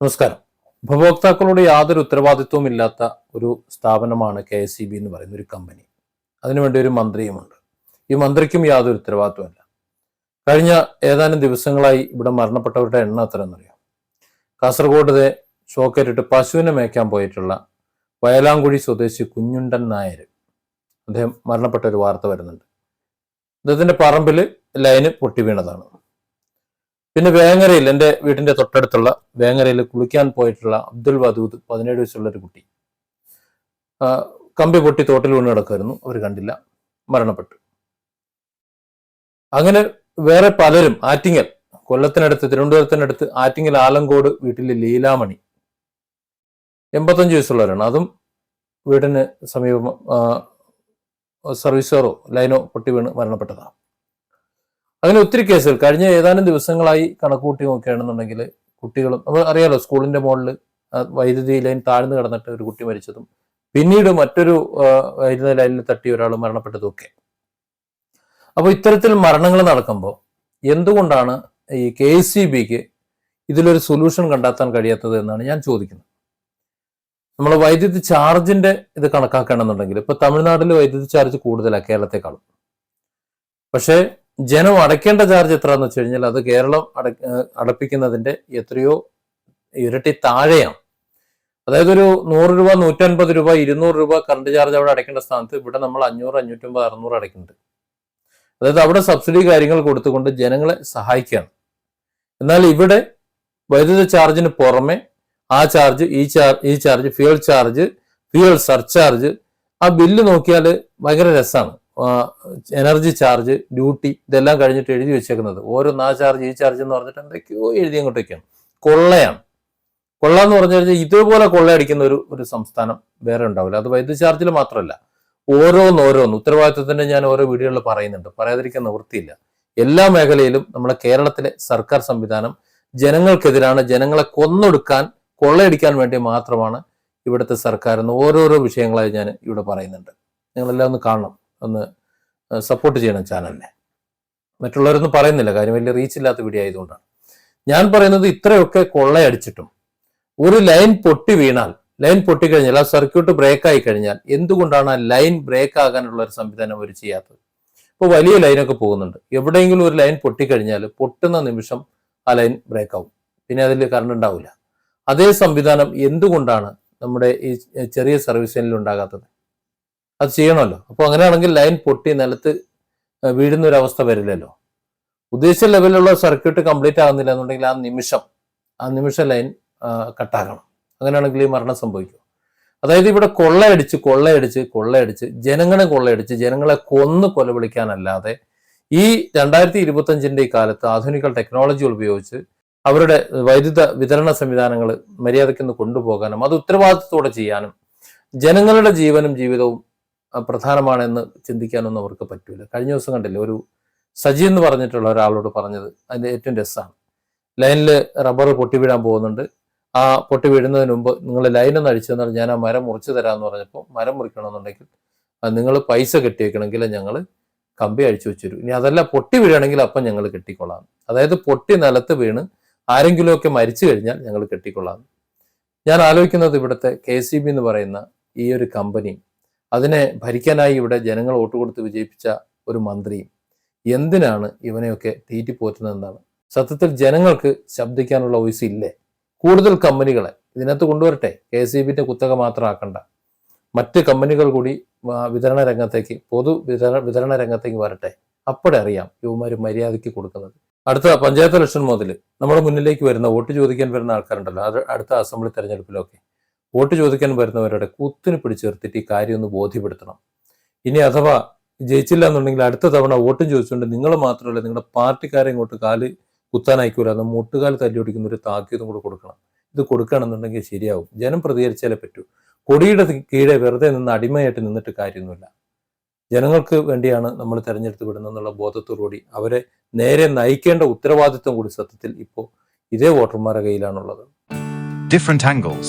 നമസ്കാരം. ഉപഭോക്താക്കളോട് യാതൊരു ഉത്തരവാദിത്വവും ഇല്ലാത്ത ഒരു സ്ഥാപനമാണ് കെ എസ് ബി എന്ന് പറയുന്ന ഒരു കമ്പനി. അതിനുവേണ്ടി ഒരു മന്ത്രിയുമുണ്ട്. ഈ മന്ത്രിക്കും യാതൊരു ഉത്തരവാദിത്വമില്ല കഴിഞ്ഞ ഏതാനും ദിവസങ്ങളായി ഇവിടെ മരണപ്പെട്ടവരുടെ എണ്ണം എത്ര എന്നറിയാം കാസർഗോഡ് ഷോക്കേറ്റിട്ട് പശുവിനെ മേയ്ക്കാൻ പോയിട്ടുള്ള വയലാങ്കുഴി സ്വദേശി കുഞ്ഞുണ്ടൻ നായർ അദ്ദേഹം മരണപ്പെട്ട ഒരു വാർത്ത വരുന്നുണ്ട്. അദ്ദേഹത്തിന്റെ പറമ്പിൽ ലൈന് പൊട്ടി വീണതാണ്. പിന്നെ വേങ്ങരയിൽ എന്റെ വീടിന്റെ തൊട്ടടുത്തുള്ള വേങ്ങരയിൽ കുളിക്കാൻ പോയിട്ടുള്ള അബ്ദുൽ വദൂദ് പതിനേഴ് വയസ്സുള്ള ഒരു കുട്ടി. കമ്പി പൊട്ടി തോട്ടിൽ വീണ് കിടക്കുമായിരുന്നു അവർ കണ്ടില്ല. മരണപ്പെട്ടു. അങ്ങനെ വേറെ പലരും ആറ്റിങ്ങൽ കൊല്ലത്തിനടുത്ത് തിരുവനന്തപുരത്തിനടുത്ത് ആറ്റിങ്ങൽ ആലങ്കോട് വീട്ടിലെ ലീലാമണി എൺപത്തഞ്ച് വയസ്സുള്ളവരാണ്. അതും വീടിന് സമീപം സർവീസറോ ലൈനോ പൊട്ടി വീണ് മരണപ്പെട്ടതാണ്. അങ്ങനെ ഒത്തിരി കേസുകൾ. കഴിഞ്ഞ ഏതാനും ദിവസങ്ങളായി കണക്കൂട്ടി നോക്കുകയാണെന്നുണ്ടെങ്കിൽ കുട്ടികളും നമ്മൾ അറിയാലോ സ്കൂളിന്റെ മുകളിൽ വൈദ്യുതി ലൈൻ താഴ്ന്നു കിടന്നിട്ട് ഒരു കുട്ടി മരിച്ചതും പിന്നീട് മറ്റൊരു വൈദ്യുതി ലൈനിൽ തട്ടി ഒരാൾ മരണപ്പെട്ടതും ഒക്കെ. അപ്പോൾ ഇത്തരത്തിൽ മരണങ്ങൾ നടക്കുമ്പോൾ എന്തുകൊണ്ടാണ് ഈ കെ സി ബിക്ക് ഇതിലൊരു സൊല്യൂഷൻ കണ്ടെത്താൻ കഴിയാത്തത് എന്നാണ് ഞാൻ ചോദിക്കുന്നത്. നമ്മൾ വൈദ്യുതി ചാർജിന്റെ ഇത് കണക്കാക്കണമെന്നുണ്ടെങ്കിൽ ഇപ്പൊ തമിഴ്നാട്ടിൽ വൈദ്യുതി ചാർജ് കൂടുതലാണ് കേരളത്തെക്കാളും. പക്ഷേ ജനം അടയ്ക്കേണ്ട ചാർജ് എത്രയാന്ന് വെച്ച് കഴിഞ്ഞാൽ അത് കേരളം അട അടപ്പിക്കുന്നതിന്റെ എത്രയോ ഇരട്ടി താഴെയാണ്. അതായത് ഒരു നൂറ് രൂപ നൂറ്റൻപത് രൂപ ഇരുന്നൂറ് രൂപ കറണ്ട് ചാർജ് അവിടെ അടയ്ക്കേണ്ട സ്ഥാനത്ത് ഇവിടെ നമ്മൾ അഞ്ഞൂറ് അഞ്ഞൂറ്റമ്പത് അറുന്നൂറ് അടയ്ക്കുന്നുണ്ട്. അതായത് അവിടെ സബ്സിഡി കാര്യങ്ങൾ കൊടുത്തുകൊണ്ട് ജനങ്ങളെ സഹായിക്കുകയാണ്. എന്നാൽ ഇവിടെ വൈദ്യുത ചാർജിന് പുറമെ ആ ചാർജ് ഈ ചാർജ് ഈ charge fuel charge fuel surcharge ആ ബില്ല് നോക്കിയാൽ ഭയങ്കര രസമാണ് എനർജി ചാർജ് ഡ്യൂട്ടി ഇതെല്ലാം കഴിഞ്ഞിട്ട് എഴുതി വെച്ചേക്കുന്നത്. ഓരോന്ന് ആ ചാർജ് ഈ ചാർജ് എന്ന് പറഞ്ഞിട്ട് എന്തൊക്കെയോ എഴുതി അങ്ങോട്ടേക്കാണ് കൊള്ളയാണ്. കൊള്ള എന്ന് പറഞ്ഞു കഴിഞ്ഞാൽ ഇതുപോലെ കൊള്ളയടിക്കുന്ന ഒരു ഒരു സംസ്ഥാനം വേറെ ഉണ്ടാവില്ല. അത് വൈദ്യുതി ചാർജിൽ മാത്രമല്ല. ഓരോന്ന് ഓരോന്ന് ഉത്തരവാദിത്വത്തിന്റെ ഞാൻ ഓരോ വീഡിയോകളിൽ പറയുന്നുണ്ട്. പറയാതിരിക്കാൻ നിവൃത്തിയില്ല. എല്ലാ മേഖലയിലും നമ്മുടെ കേരളത്തിലെ സർക്കാർ സംവിധാനം ജനങ്ങൾക്കെതിരാണ് ജനങ്ങളെ കൊന്നൊടുക്കാൻ കൊള്ളയടിക്കാൻ വേണ്ടി മാത്രമാണ് ഇവിടുത്തെ സർക്കാർ എന്ന് ഓരോരോ വിഷയങ്ങളായി ഞാൻ ഇവിടെ പറയുന്നുണ്ട്. നിങ്ങളെല്ലാം ഒന്ന് കാണണം. ഒന്ന് സപ്പോർട്ട് ചെയ്യണം ചാനലിനെ. മറ്റുള്ളവരൊന്നും പറയുന്നില്ല. കാര്യം വലിയ റീച്ച് ഇല്ലാത്ത വീഡിയോ ആയതുകൊണ്ടാണ്. ഞാൻ പറയുന്നത് ഇത്രയൊക്കെ കൊള്ളയടിച്ചിട്ടും ഒരു ലൈൻ പൊട്ടി വീണാൽ ലൈൻ പൊട്ടിക്കഴിഞ്ഞാൽ ആ സർക്യൂട്ട് ബ്രേക്ക് ആയി കഴിഞ്ഞാൽ എന്തുകൊണ്ടാണ് ആ ലൈൻ ബ്രേക്ക് ആകാനുള്ള ഒരു സംവിധാനം അവർ ചെയ്യാത്തത്? ഇപ്പോൾ വലിയ ലൈനൊക്കെ പോകുന്നുണ്ട്. എവിടെയെങ്കിലും ഒരു ലൈൻ പൊട്ടിക്കഴിഞ്ഞാൽ പൊട്ടുന്ന നിമിഷം ആ ലൈൻ ബ്രേക്ക് ആവും. പിന്നെ അതിൽ കറണ്ട് ഉണ്ടാവില്ല. അതേ സംവിധാനം എന്തുകൊണ്ടാണ് നമ്മുടെ ഈ ചെറിയ സർവീസ് ലൈനിൽ ഉണ്ടാകാത്തത്? അത് ചെയ്യണമല്ലോ. അപ്പോൾ അങ്ങനെയാണെങ്കിൽ ലൈൻ പൊട്ടി നിലത്ത് വീഴുന്ന ഒരു അവസ്ഥ വരില്ലല്ലോ. ഉദ്ദേശിച്ച ലെവലിലുള്ള സർക്യൂട്ട് കംപ്ലീറ്റ് ആകുന്നില്ല എന്നുണ്ടെങ്കിൽ ആ നിമിഷം ആ നിമിഷം ലൈൻ കട്ടാക്കണം അങ്ങനെയാണെങ്കിൽ ഈ മരണം സംഭവിക്കും. അതായത് ഇവിടെ കൊള്ളയടിച്ച് കൊള്ളയടിച്ച് കൊള്ളയടിച്ച് ജനങ്ങളെ കൊള്ളയടിച്ച് ജനങ്ങളെ കൊന്ന് കൊലവിളിക്കാനല്ലാതെ ഈ രണ്ടായിരത്തി ഇരുപത്തഞ്ചിന്റെ ഈ കാലത്ത് ആധുനിക ടെക്നോളജികൾ ഉപയോഗിച്ച് അവരുടെ വൈദ്യുത വിതരണ സംവിധാനങ്ങൾ മര്യാദയ്ക്കൊന്ന് കൊണ്ടുപോകാനും അത് ഉത്തരവാദിത്തത്തോടെ ചെയ്യാനും ജനങ്ങളുടെ ജീവനും ജീവിതവും പ്രധാനമാണെന്ന് ചിന്തിക്കാനൊന്നും അവർക്ക് പറ്റൂല. കഴിഞ്ഞ ദിവസം കണ്ടില്ലേ ഒരു സജി എന്ന് പറഞ്ഞിട്ടുള്ള ഒരാളോട് പറഞ്ഞത് അതിന്റെ ഏറ്റവും രസമാണ്. ലൈനിൽ റബ്ബർ പൊട്ടി വീഴാൻ പോകുന്നുണ്ട്. ആ പൊട്ടി വീഴുന്നതിന് മുമ്പ് നിങ്ങൾ ലൈൻ ഒന്ന് അടിച്ചു തന്നാൽ ഞാൻ ആ മരം മുറിച്ചു തരാമെന്ന് പറഞ്ഞപ്പോൾ മരം മുറിക്കണമെന്നുണ്ടെങ്കിൽ നിങ്ങൾ പൈസ കെട്ടി വെക്കണമെങ്കിൽ ഞങ്ങൾ കമ്പി അഴിച്ചു വെച്ചിരും. ഇനി അതല്ല പൊട്ടി വീഴണമെങ്കിൽ അപ്പം ഞങ്ങൾ കെട്ടിക്കൊള്ളാം. അതായത് പൊട്ടി നിലത്ത് വീണ് ആരെങ്കിലുമൊക്കെ മരിച്ചു കഴിഞ്ഞാൽ ഞങ്ങൾ കെട്ടിക്കൊള്ളാം. ഞാൻ ആലോചിക്കുന്നത് ഇവിടുത്തെ കെ സി ബി എന്ന് പറയുന്ന ഈ ഒരു കമ്പനി അതിനെ ഭരിക്കാനായി ഇവിടെ ജനങ്ങൾ വോട്ട് കൊടുത്ത് വിജയിപ്പിച്ച ഒരു മന്ത്രിയും എന്തിനാണ് ഇവനെയൊക്കെ തീറ്റിപ്പോറ്റുന്നതെന്നാണ് സത്യത്തിൽ ജനങ്ങൾക്ക് ശബ്ദിക്കാനുള്ള വോയിസ് ഇല്ലേ? കൂടുതൽ കമ്പനികളെ ഇതിനകത്ത് കൊണ്ടുവരട്ടെ? കെ സി ബിന്റെ കുത്തക മാത്രമാക്കണ്ട മറ്റ് കമ്പനികൾ കൂടി വിതരണ രംഗത്തേക്ക് പൊതു വിതരണ വിതരണ രംഗത്തേക്ക് വരട്ടെ. അപ്പോഴേ അറിയാം യുവമാർ മര്യാദയ്ക്ക് കൊടുക്കുന്നത്. അടുത്ത പഞ്ചായത്ത് ഇലക്ഷൻ മുതൽ നമ്മുടെ മുന്നിലേക്ക് വരുന്ന വോട്ട് ചോദിക്കാൻ വരുന്ന ആൾക്കാരുണ്ടല്ലോ അത് അടുത്ത അസംബ്ലി തെരഞ്ഞെടുപ്പിലൊക്കെ. വോട്ട് ചോദിക്കാൻ വരുന്നവരുടെ കുത്തിന് പിടിച്ചു നിർത്തിയിട്ട് ഈ കാര്യം ഒന്ന് ബോധ്യപ്പെടുത്തണം. ഇനി അഥവാ ജയിച്ചില്ല എന്നുണ്ടെങ്കിൽ അടുത്ത തവണ വോട്ടും ചോദിച്ചുകൊണ്ട് നിങ്ങൾ മാത്രമല്ല നിങ്ങളുടെ പാർട്ടിക്കാരെ ഇങ്ങോട്ട് കാൽ കുത്താനയക്കൂല അത് മുട്ടുകാൽ തല്ലി ഓടിക്കുന്ന ഒരു താക്കീതും കൂടെ കൊടുക്കണം. ഇത് കൊടുക്കുകയാണെന്നുണ്ടെങ്കിൽ ശരിയാവും. ജനം പ്രതികരിച്ചാലേ പറ്റൂ. കൊടിയുടെ കീഴെ വെറുതെ നിന്ന് അടിമയായിട്ട് നിന്നിട്ട് കാര്യമൊന്നുമില്ല. ജനങ്ങൾക്ക് വേണ്ടിയാണ് നമ്മൾ തെരഞ്ഞെടുത്ത് വിടുന്നതെന്നുള്ള ബോധത്തോടുകൂടി അവരെ നേരെ നയിക്കേണ്ട ഉത്തരവാദിത്വം കൂടി സത്യത്തിൽ ഇപ്പോൾ ഇതേ വോട്ടർമാരുടെ കയ്യിലാണുള്ളത്. Different angles.